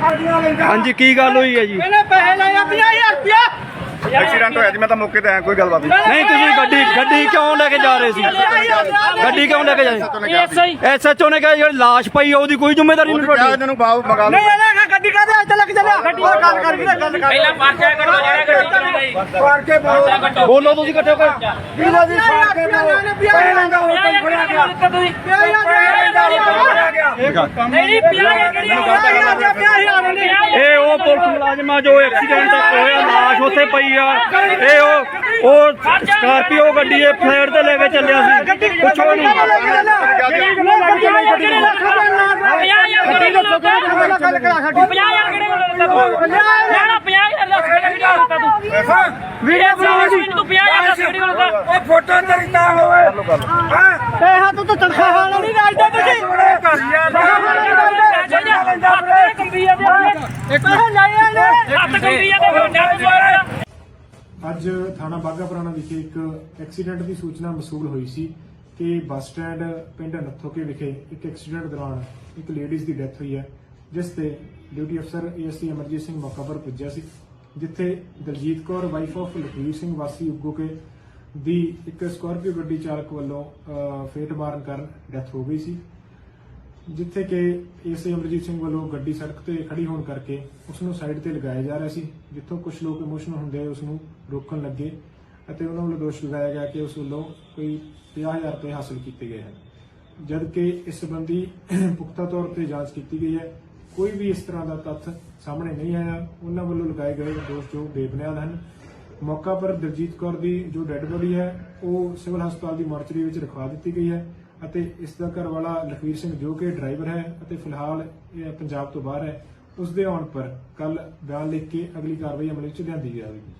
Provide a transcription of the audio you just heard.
ਹਾਂਜੀ ਕੀ ਗੱਲ ਹੋਈ ਹੈ ਜੀ? ਇਹਨੇ ਪੈਸੇ ਲਏ ਆ 50000 ਰੁਪਇਆ। ਐਕਸੀਡੈਂਟ ਹੋਇਆ ਜੀ ਮੈਂ ਤਾਂ ਮੌਕੇ ਤੇ ਆਇਆ ਕੋਈ ਗੱਲਬਾਤ ਨਹੀਂ। ਨਹੀਂ ਤੁਸੀਂ ਗੱਡੀ ਗੱਡੀ ਕਿਉਂ ਲੈ ਕੇ ਜਾ ਰਹੇ ਸੀ? ਗੱਡੀ ਕਿਉਂ ਲੈ ਕੇ ਜਾ ਰਹੇ ਐਸਐਚਓ ਨੇ ਕਿਹਾ ਜਿਹੜੀ ਲਾਸ਼ ਪਈ ਆ ਉਹਦੀ ਕੋਈ ਜ਼ਿੰਮੇਵਾਰੀ ਨਹੀਂ ਤੁਹਾਡੀ? ਇਹਨਾਂ ਨੂੰ ਬਾਹੂ ਮੰਗਾ ਨਹੀਂ ਇਹਨੇ ਗੱਡੀ ਕਾਹਦੇ ਅੱਜ ਲੱਗ ਚੱਲਿਆ? ਗੱਡੀ ਗੱਲ ਕਰ ਗੱਲ ਕਰ ਪਹਿਲਾਂ ਪਰਚਾ ਕੱਢੋ ਜਿਹੜਾ ਗੱਡੀ ਚੋਂ ਗਈ। ਫਾੜ ਕੇ ਬੋਲ ਬੋਲੋ ਤੁਸੀਂ ਇਕੱਠੇ ਹੋ ਕੇ। ਵੀਰੇ ਦੀ ਫਾੜ ਕੇ ਬੋਲ ਪਹਿਲਾਂ ਦਾ ਹੋਟਲ ਫੜਿਆ ਗਿਆ। ਨਹੀਂ ਨਹੀਂ ਪਿਆ ਕਿਹੜੀ ਇਹ ਉਹ ਪੁਲਿਸ ਮੁਲਾਜ਼ਮਾਂ ਜੋ ਐਕਸੀਡੈਂਟ ਹੋਇਆ ਲਾਸ਼ ਉੱਥੇ ਪਈ ਆ। ਇਹ ਉਹ ਉਹ ਸਕਾਰਪੀਓ ਗੱਡੀ ਇਹ ਫਲੈਟ ਤੇ ਲੈ ਕੇ ਚੱਲਿਆ ਸੀ। ਪੁੱਛੋ ਨਹੀਂ ਵੀਡੀਓ ਬਣਾ ਤੂੰ 50000 ਵੀਡੀਓ ਲਗਾ ਉਹ ਫੋਟੋ ਤਰੀਕਾ ਹੋਵੇ। ਪੈਸਾ ਤੂੰ ਤਾਂ ਤਨਖਾਹ ਵਾਲਾ ਨਹੀਂ ਰਾਜਦਾ ਤੁਸੀਂ। ਕੰਬੀਆ ਦੇ ਪੈਸੇ ਲਾਇਆ ਨੇ ਹੱਥ ਕੰਬੀਆ ਦੇ ਬੰਦਾ ਅੱਜ ਥਾਣਾ ਬਾਘਾ ਪੁਰਾਣਾ ਵਿਖੇ ਇੱਕ ਐਕਸੀਡੈਂਟ ਦੀ ਸੂਚਨਾ ਮਸੂਲ ਹੋਈ ਸੀ ਕਿ ਬੱਸ ਸਟੈਂਡ ਪਿੰਡ ਨੱਥੋਕੇ ਵਿਖੇ ਇੱਕ ਐਕਸੀਡੈਂਟ ਦੌਰਾਨ ਇੱਕ ਲੇਡੀਜ਼ ਦੀ ਡੈਥ ਹੋਈ ਹੈ ਜਿਸ ਤੇ ਡਿਊਟੀ ਅਫਸਰ ਏਐਸਸੀ ਅਮਰਜੀਤ ਸਿੰਘ ਮੌਕਾ ਪਰ ਪੁੱਜਿਆ ਸੀ। ਜਿੱਥੇ ਦਲਜੀਤ ਕੌਰ ਵਾਈਫ ਆਫ ਲਖਵੀਰ ਸਿੰਘ ਵਾਸੀ ਉੱਗੋਕੇ ਦੀ ਇੱਕ ਸਕਾਰਪੀਓ ਗੱਡੀ ਚਾਲਕ ਵੱਲੋਂ ਫੇਟ ਮਾਰਨ ਕਾਰਨ ਡੈਥ ਹੋ ਗਈ ਸੀ। ਜਿੱਥੇ ਕਿ ਏਐਸਆਈ ਅਮਰਜੀਤ ਸਿੰਘ ਵੱਲੋਂ ਗੱਡੀ ਸੜਕ ਤੇ ਖੜੀ ਹੋਣ ਕਰਕੇ ਉਸ ਨੂੰ ਸਾਈਡ ਤੇ ਲਗਾਇਆ ਜਾ ਰਿਹਾ ਸੀ, ਜਿੱਥੋਂ ਕੁਝ ਲੋਕ ਇਮੋਸ਼ਨਲ ਹੁੰਦੇ ਉਸ ਨੂੰ ਰੋਕਣ ਲੱਗੇ ਅਤੇ ਉਹਨਾਂ ਵੱਲੋਂ ਦੋਸ਼ ਲਗਾਇਆ ਗਿਆ ਕਿ ਉਸ ਵੱਲੋਂ ਕੋਈ 50000 ਰੁਪਏ ਹਾਸਲ ਕੀਤੇ ਗਏ ਹਨ। ਜਦਕਿ ਇਸ ਸੰਬੰਧੀ ਪੁਖਤਾ ਤੌਰ ਤੇ ਜਾਂਚ ਕੀਤੀ ਗਈ ਹੈ ਕੋਈ ਵੀ ਇਸ ਤਰ੍ਹਾਂ ਦਾ ਤੱਥ ਸਾਹਮਣੇ ਨਹੀਂ ਆਇਆ। ਉਹਨਾਂ ਵੱਲੋਂ ਲਗਾਏ ਗਏ ਦੋਸ਼ ਜੋ ਬੇਬੁਨਿਆਦ ਹਨ। ਮੌਕਾ ਪਰ ਦਲਜੀਤ ਕੌਰ ਦੀ ਜੋ ਡੈੱਡ ਬੋਡੀ ਹੈ, ਉਹ ਸਿਵਲ ਹਸਪਤਾਲ ਦੀ ਮਾਰਚਰੀ ਵਿੱਚ ਰਖਵਾ ਦਿੱਤੀ ਗਈ ਹੈ ਅਤੇ ਇਸ ਦਾ ਘਰ ਵਾਲਾ ਲਖਵੀਰ ਸਿੰਘ ਜੋ ਕਿ ਡਰਾਈਵਰ ਹੈ ਅਤੇ ਫਿਲਹਾਲ ਇਹ ਪੰਜਾਬ ਤੋਂ ਬਾਹਰ ਹੈ ਉਸ ਦੇ ਆਉਣ ਪਰ ਕੱਲ ਬਿਆਨ ਲਿਖ ਕੇ ਅਗਲੀ ਕਾਰਵਾਈ ਅਮਲ ਵਿੱਚ ਲਿਆਂਦੀ ਜਾਵੇਗੀ।